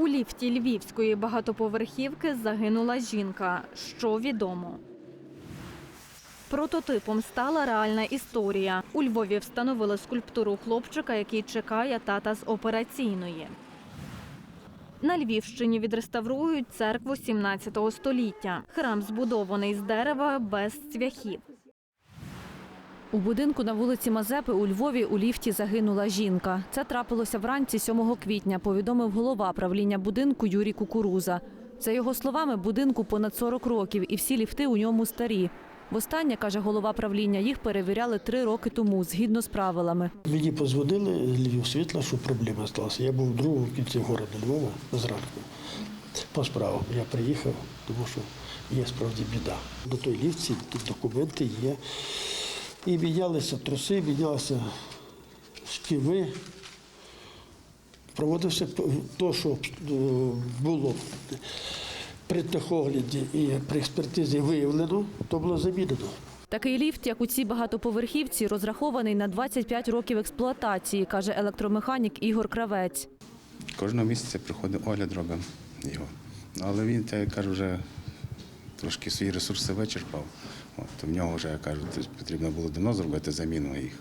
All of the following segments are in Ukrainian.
У ліфті львівської багатоповерхівки загинула жінка. Що відомо? Прототипом стала реальна історія. У Львові встановили скульптуру хлопчика, який чекає тата з операційної. На Львівщині відреставрують церкву 17 століття. Храм збудований з дерева без цвяхів. У будинку на вулиці Мазепи у Львові у ліфті загинула жінка. Це трапилося вранці 7 квітня, повідомив голова правління будинку Юрій Кукуруза. За його словами, будинку понад 40 років і всі ліфти у ньому старі. Востаннє, каже голова правління, їх перевіряли три роки тому, згідно з правилами. Мені позвонили Львів світла, що проблема сталася. Я був в другому кінці міста Львова зранку. По справам я приїхав, тому що є справді біда. До той ліфті документи є. І мінялися труси, мінялися шківи. Проводився те, що е, було при техогляді і при експертизі виявлено, то було замінено. Такий ліфт, як у цій багатоповерхівці, розрахований на 25 років експлуатації, каже електромеханік Ігор Кравець. Кожного місяця приходить огляд, робимо його. Ну, Але він, так, я кажу, вже трошки свої ресурси вичерпав. От, в нього вже, я кажу, потрібно було давно зробити заміну їх.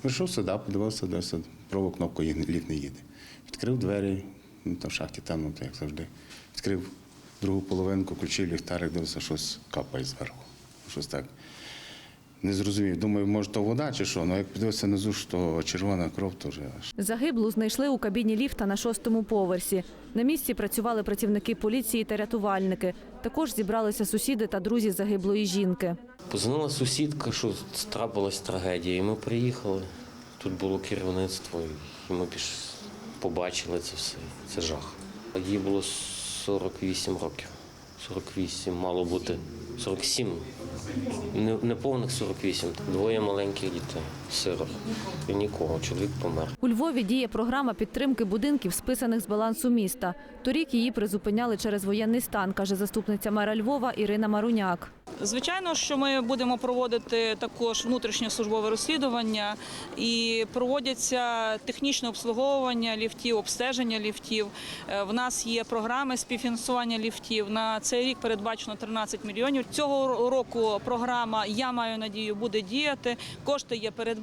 Прийшов сюди, подивився, дивився, праву кнопку ліфт не їде. Відкрив двері, ну, там в шахті темно, як завжди. Відкрив другу половинку, включив ліхтарик, дивився, щось капає зверху. Щось так. Не зрозумів. Думаю, може, то вода чи що. Ну як подивився внизу, що червона кров, то вже аж Загиблу знайшли у кабіні ліфта на шостому поверсі. На місці працювали працівники поліції та рятувальники. Також зібралися сусіди та друзі загиблої жінки. Позвонила сусідка, що трапилась трагедія, і ми приїхали. Тут було керівництво, і ми піш... побачили це все. Це жах. Їй було 48 років. 48 мало бути 47. неповних не повних 48. Двоє маленьких дітей, сирот. І нікого. Чоловік помер. У Львові діє програма підтримки будинків, списаних з балансу міста. Торік її призупиняли через воєнний стан, каже заступниця мера Львова Ірина Маруняк. Звичайно, що ми будемо проводити також внутрішнє службове розслідування і проводяться технічне обслуговування ліфтів, обстеження ліфтів. Е, В нас є програми співфінансування ліфтів. На цей рік передбачено 13 мільйонів. Цього року програма Я маю надію буде діяти. Кошти є передбачені.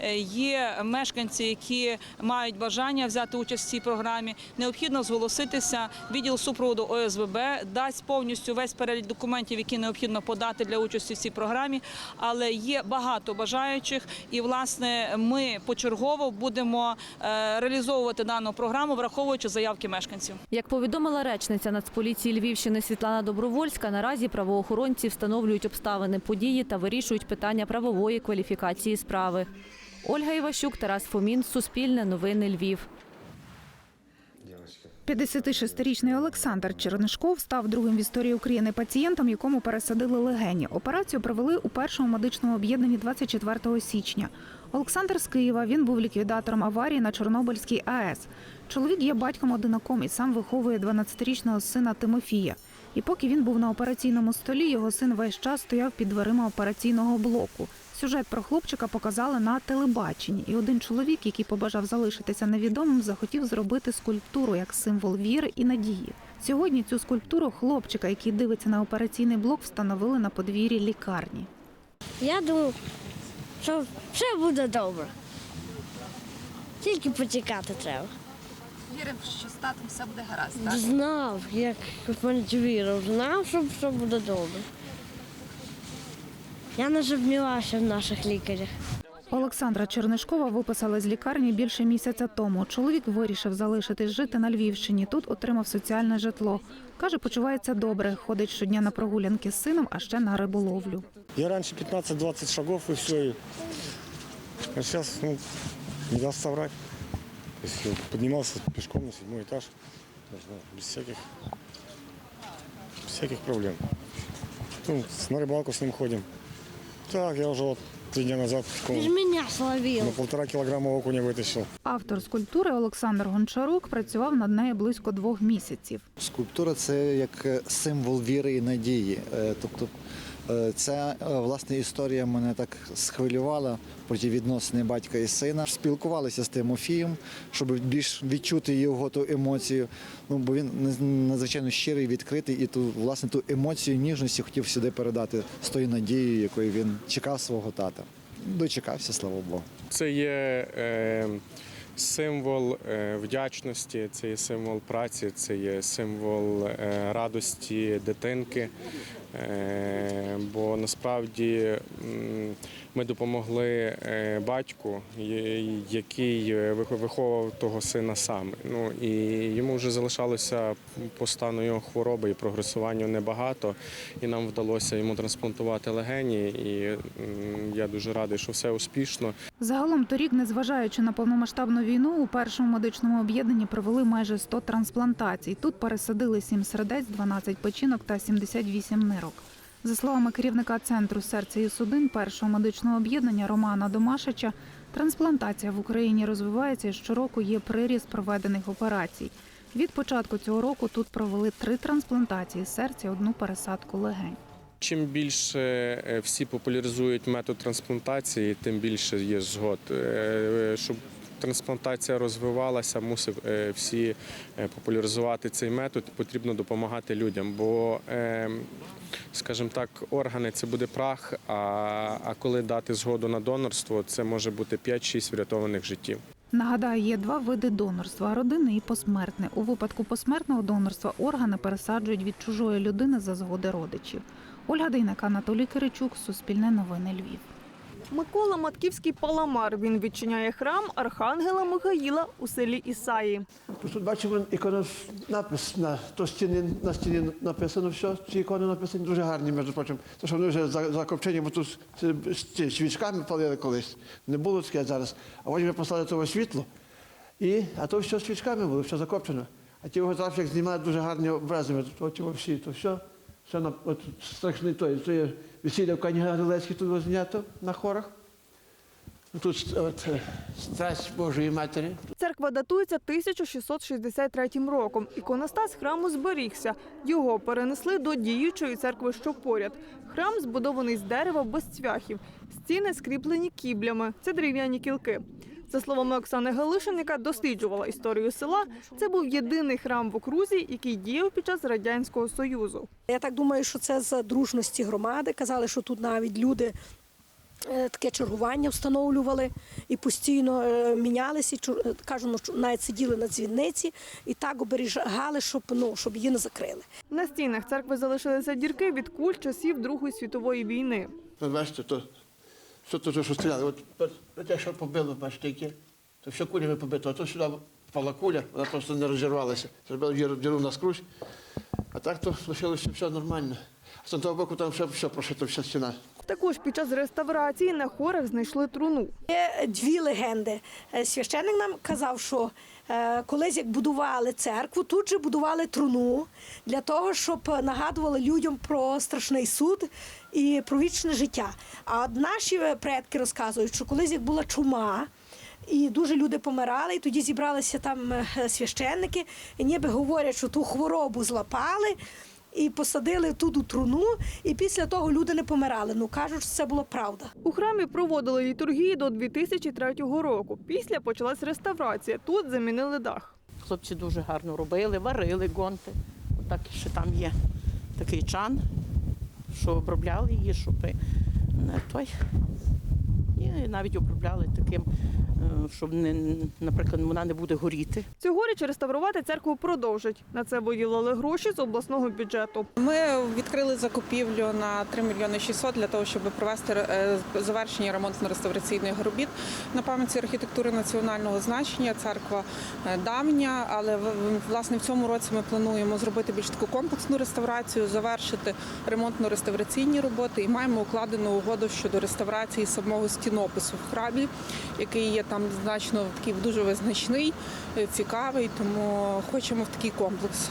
Е, Є мешканці, які мають бажання взяти участь в цій програмі. Необхідно зголоситися. Відділ супроводу ОСВБ дасть повністю весь перелік документів, які необхідно подати для участі в цій програмі. Але є багато бажаючих, і власне ми почергово будемо е, реалізовувати дану програму, враховуючи заявки мешканців. Як повідомила речниця Нацполіції Львівщини Світлана Добровольська, наразі правоохоронці встановлюють обставини події та вирішують питання правової кваліфікації справи. Ольга Іващук, Тарас Фомін, Суспільне, Новини Львів. 56-річний Олександр Чернишков став другим в історії України пацієнтом, якому пересадили легені. Операцію провели у першому медичному об'єднанні 24 січня. Олександр з Києва. Він був ліквідатором аварії на Чорнобильській АЕС. Чоловік є батьком одинаком і сам виховує 12-річного сина Тимофія. І поки він був на операційному столі, його син весь час стояв під дверима операційного блоку. Сюжет про хлопчика показали на телебаченні, і один чоловік, який побажав залишитися невідомим, захотів зробити скульптуру як символ віри і надії. Сьогодні цю скульптуру хлопчика, який дивиться на операційний блок, встановили на подвір'ї лікарні. Я думав, що все буде добре. Тільки почекати треба. Віримо, що з татом все буде гаразд. Так? Знав, як мене вірив, знав, що все буде добре. Я не в наших лікарях. Олександра Чернишкова виписали з лікарні більше місяця тому. Чоловік вирішив залишитись жити на Львівщині. Тут отримав соціальне житло. Каже, почувається добре, ходить щодня на прогулянки з сином, а ще на риболовлю. Я раньше 15-20 шагов и все. А сейчас ну, не даст соврать. То есть я поднимался пешком на седьмой этаж. даже, ну, без всяких, без всяких проблем. Ну, с- на рыбалку с ним ходим. Так, я уже вот три дня назад пешком Ти ж мене словив. на полтора килограмма окуня вытащил. Автор скульптури Олександр Гончарук працював над нею близько двох місяців. Скульптура це як е, символ віри і надії. Е, Тобто Е, Ця е, власне історія мене так схвилювала проти відносини батька і сина. Спілкувалися з Тимофієм, щоб більш відчути його ту емоцію. Ну бо він надзвичайно щирий, відкритий, і ту власне ту емоцію ніжності хотів сюди передати з тою надією, якою він чекав свого тата. Дочекався, слава Богу. Це є е, символ е, вдячності, це є символ праці, це є символ е, радості дитинки. Е, бо насправді ми допомогли е, батьку, який е, виховував того сина сам. Ну і йому вже залишалося по стану його хвороби і прогресуванню небагато. І нам вдалося йому трансплантувати легені. І я дуже радий, що все успішно. Загалом торік, незважаючи на повномасштабну війну, у першому медичному об'єднанні провели майже 100 трансплантацій. Тут пересадили 7 сердець, 12 печінок та 78 нирок. За словами керівника центру серця і судин першого медичного об'єднання Романа Домашича, трансплантація в Україні розвивається і щороку є приріст проведених операцій. Від початку цього року тут провели три трансплантації серця, одну пересадку легень. Чим більше е, всі популяризують метод трансплантації, тим більше є згод. Е, Щоб трансплантація розвивалася, мусив е, всі е, популяризувати цей метод. Потрібно допомагати людям, бо, е, скажімо так, органи це буде прах. А, коли дати згоду на донорство, це може бути 5-6 врятованих життів. Нагадаю, є два види донорства родинне і посмертне. У випадку посмертного донорства органи пересаджують від чужої людини за згоди родичів. Ольга Дейнак, Анатолій Киричук, Суспільне новини Львів. Микола Матківський паламар. Він відчиняє храм Архангела Михаїла у селі Ісаї. Тут бачимо іконо напис на то стіні на стіні написано все. Ці ікони написані дуже гарні, між прочим. Що вони вже за- закопчені, бо тут свічками палили колись. Не було таке зараз. А потім вже послали того світло. І, а то все свічками було, все закопчено. А ті його як знімають дуже гарні образи, то ті всі, то все, все на от, страшний той. То весілля в Кані Галилецькій тут знято на хорах. Тут от, е, страсть Божої Матері, Церква датується 1663 роком. Іконостас храму зберігся. Його перенесли до діючої церкви, що поряд. Храм збудований з дерева без цвяхів. Стіни скріплені кіблями. Це дерев'яні кілки. За словами Оксани Галишин, яка досліджувала історію села, це був єдиний храм в окрузі, який діяв під час радянського союзу. Я так думаю, що це з дружності громади. Казали, що тут навіть люди е, таке чергування встановлювали і постійно е, мінялися. І чу- е, що навіть сиділи на дзвінниці і так оберігали, щоб ну щоб її не закрили. На стінах церкви залишилися дірки від куль часів Другої світової війни. Ви бачите, то що тут що стріляли? От, от, от те, що побило, бачите, яке, то все кулями побито, а то сюди впала куля, вона просто не розірвалася. Зробили діру, діру наскрозь, а так то лишилося все нормально. А з того боку там все, все прошито, вся стіна. Також під час реставрації на хорах знайшли труну. Є дві легенди. Е, Священник нам казав, що е, колись як будували церкву, тут же будували труну для того, щоб нагадували людям про страшний суд і про вічне життя. А наші предки розказують, що колись як була чума. І дуже люди помирали, і тоді зібралися там е, священники, і ніби говорять, що ту хворобу злапали і посадили тут у труну, і після того люди не помирали. Ну кажуть, що це була правда. У храмі проводили літургії до 2003 року. Після почалась реставрація. Тут замінили дах. Хлопці дуже гарно робили, варили гонти. Отак ще там є такий чан, що обробляли її, щоб не той. І навіть обробляли таким, щоб не, наприклад, вона не буде горіти. Цьогоріч реставрувати церкву продовжать. На це виділили гроші з обласного бюджету. Ми відкрили закупівлю на 3 мільйони 600 для того, щоб провести е, завершення ремонтно-реставраційних робіт на пам'ятці архітектури національного значення. Церква е, давня, але в- власне в цьому році ми плануємо зробити більш таку комплексну реставрацію, завершити ремонтно-реставраційні роботи і маємо укладену угоду щодо реставрації самого стінопису в храмі, який є там значно такий дуже визначний, е, цікавий, тому хочемо в такий комплекс.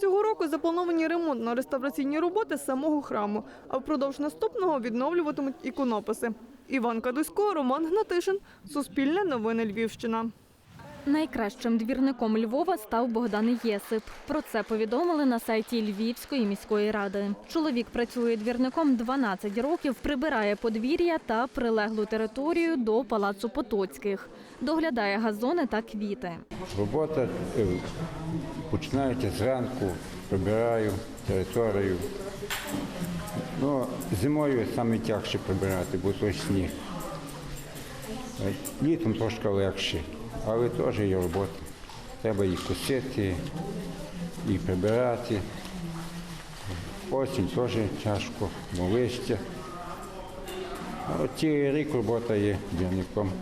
Цього року заплановані ремонтно-реставраційні роботи самого храму, а впродовж наступного відновлюватимуть іконописи. Іван Кадусько, Роман Гнатишин, Суспільне новини Львівщина. Найкращим двірником Львова став Богдан Єсип. Про це повідомили на сайті Львівської міської ради. Чоловік працює двірником 12 років, прибирає подвір'я та прилеглу територію до палацу Потоцьких, доглядає газони та квіти. Робота е, починається зранку, прибираю територію. Ну, зимою найтяжче прибирати, бо то сніг. Літом трошки легше, але теж є робота. Треба і косити, і прибирати. Осінь теж тяжко, бо листя. Цілий рік робота є двірником.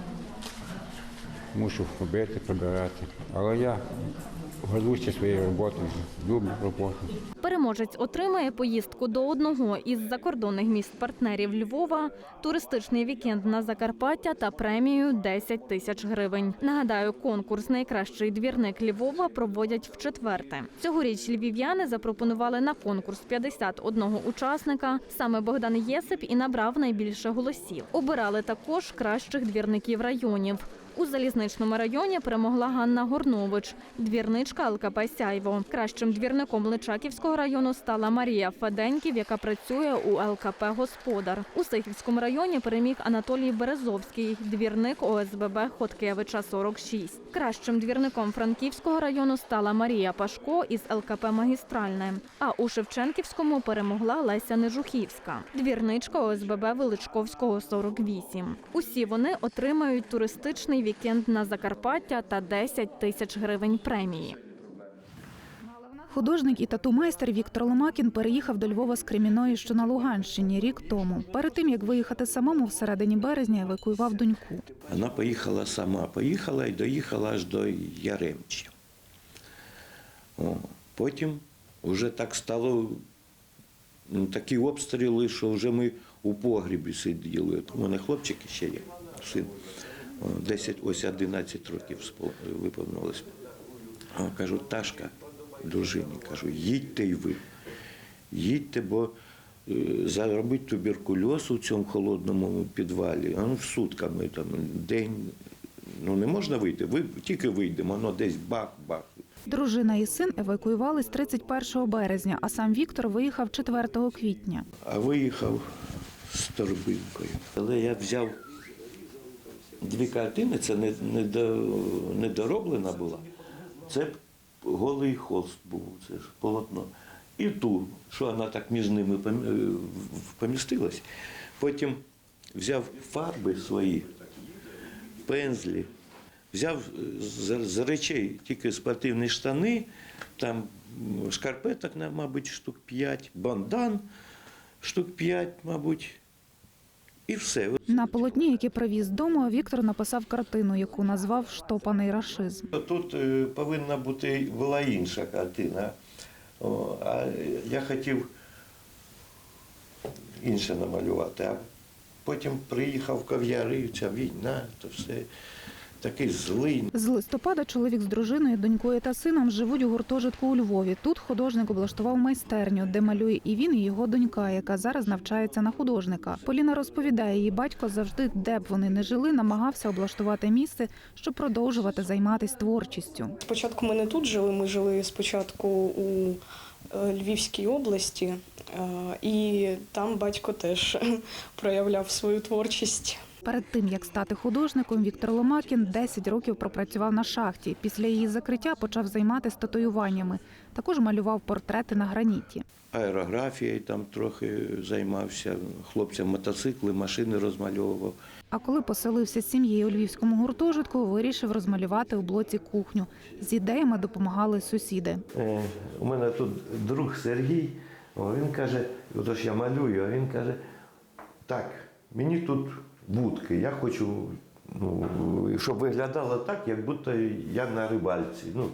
Мушу робити, прибирати. Але я гордуся своєю роботою, люблю роботу. Переможець отримає поїздку до одного із закордонних міст партнерів Львова, туристичний вікенд на Закарпаття та премію 10 тисяч гривень. Нагадаю, конкурс Найкращий двірник Львова проводять вчетверте. Цьогоріч львів'яни запропонували на конкурс 51 учасника. Саме Богдан Єсип і набрав найбільше голосів. Обирали також кращих двірників районів. У залізничному районі перемогла Ганна Горнович, двірничка ЛКП Сяйво. Кращим двірником Личаківського району стала Марія Феденьків, яка працює у ЛКП Господар. У Сихівському районі переміг Анатолій Березовський, двірник ОСББ Хоткевича 46. Кращим двірником Франківського району стала Марія Пашко із ЛКП Магістральне. А у Шевченківському перемогла Леся Нежухівська, двірничка ОСББ Величковського 48. Усі вони отримають туристичний вікенд на Закарпаття та 10 тисяч гривень премії. Художник і тату-майстер Віктор Ломакін переїхав до Львова з Креміної, що на Луганщині, рік тому. Перед тим як виїхати самому всередині березня, евакуював доньку. Вона поїхала сама, поїхала і доїхала аж до Яремчі. О, потім вже так стало ну, такі обстріли, що вже ми у погрібі сиділи. У мене хлопчик ще є, син. О, 10, ось 11 років виповнилось. Кажу, Ташка, дружині, кажу, їдьте й ви. Їдьте, бо е, заробити туберкульоз у цьому холодному підвалі, а ну, сутками там день. Ну не можна вийти. Ви тільки вийдемо, воно десь бах-бах. Дружина і син евакуювались 31 березня, а сам Віктор виїхав 4 квітня. А виїхав з торбинкою. Але я взяв дві картини, це не, не, до, недороблена була. Це голий холст був, це ж полотно. І ту, що вона так між ними е, помістилась. Потім взяв фарби свої, пензлі, взяв з речей тільки спортивні штани, там шкарпеток, мабуть, штук 5, бандан штук 5, мабуть, і все. На полотні, яке привіз дому, Віктор написав картину, яку назвав Штопаний рашизм. Тут е, повинна бути була інша картина. А я хотів інше намалювати. А потім приїхав кав'ярив, ця війна, то все такий злий. З листопада чоловік з дружиною, донькою та сином живуть у гуртожитку у Львові. Тут художник облаштував майстерню, де малює і він, і його донька, яка зараз навчається на художника. Поліна розповідає, її батько завжди, де б вони не жили, намагався облаштувати місце, щоб продовжувати займатися творчістю. Спочатку ми не тут жили, ми жили спочатку у е, Львівській області, е, і там батько теж проявляв свою творчість. Перед тим як стати художником, Віктор Ломакін 10 років пропрацював на шахті. Після її закриття почав займатися татуюваннями. Також малював портрети на граніті. Аерографією там трохи займався, хлопцям мотоцикли, машини розмальовував. А коли поселився з сім'єю у львівському гуртожитку, вирішив розмалювати у блоці кухню. З ідеями допомагали сусіди. Е, У мене тут друг Сергій, він каже, отож я малюю, а він каже, так, мені тут будки, я хочу, ну, щоб виглядало так, як будто я на рибальці. Ну,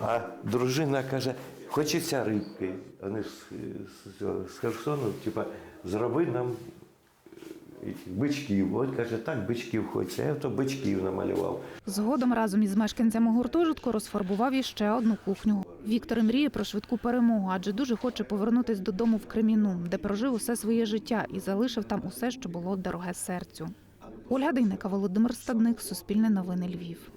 а дружина каже, хочеться рибки. Вони з, з, з Херсону, типа, зроби нам бичків. От каже, так, бичків хочеться. Я то бичків намалював. Згодом разом із мешканцями гуртожитку розфарбував іще одну кухню. Віктор мріє про швидку перемогу, адже дуже хоче повернутись додому в Креміну, де прожив усе своє життя і залишив там усе, що було дороге серцю. Ольга Дейника, Володимир Стадник, Суспільне новини Львів.